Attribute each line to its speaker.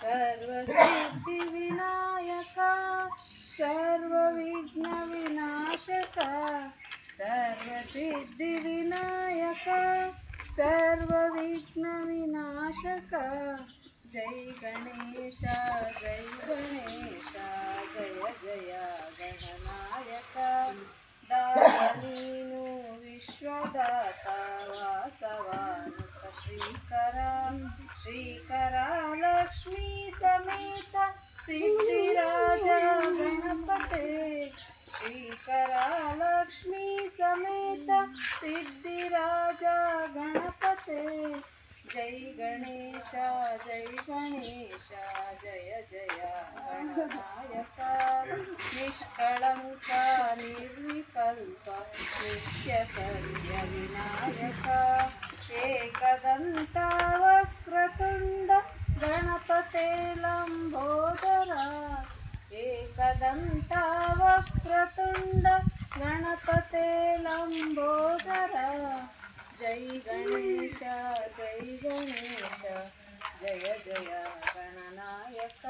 Speaker 1: ಸರ್ವಸಿದ್ಧಿ ವಿನಾಯಕ ಸರ್ವವಿಘ್ನ ವಿನಾಶಕ ಸರ್ವಸಿದ್ಧಿ ವಿನಾಯಕ ಸರ್ವವಿಘ್ನ ವಿನಾಶಕ ಜೈ ಗಣೇಶ ಜೈ ಗಣೇಶ, ಜಯ ಜಯ ಗಣನಾಯಕ. ನೀನು ವಿಶ್ವದಾತ ವಾಸವಾನುಕ ಶ್ರೀಕರ, ಶ್ರೀ लक्ष्मी समेत सिद्धिराज गणपते। श्रीकर लक्ष्मी समेत सिद्धिराज गणपते। जय गणेश जय गणेश, जय जय गणनायक। निष्कळङ्क निर्विकल्प, नित्य लम्बोदर एकदन्त वक्रतुण्ड गणपते लम्बोदर जय गणेश जय गणेश जय जय गणनायक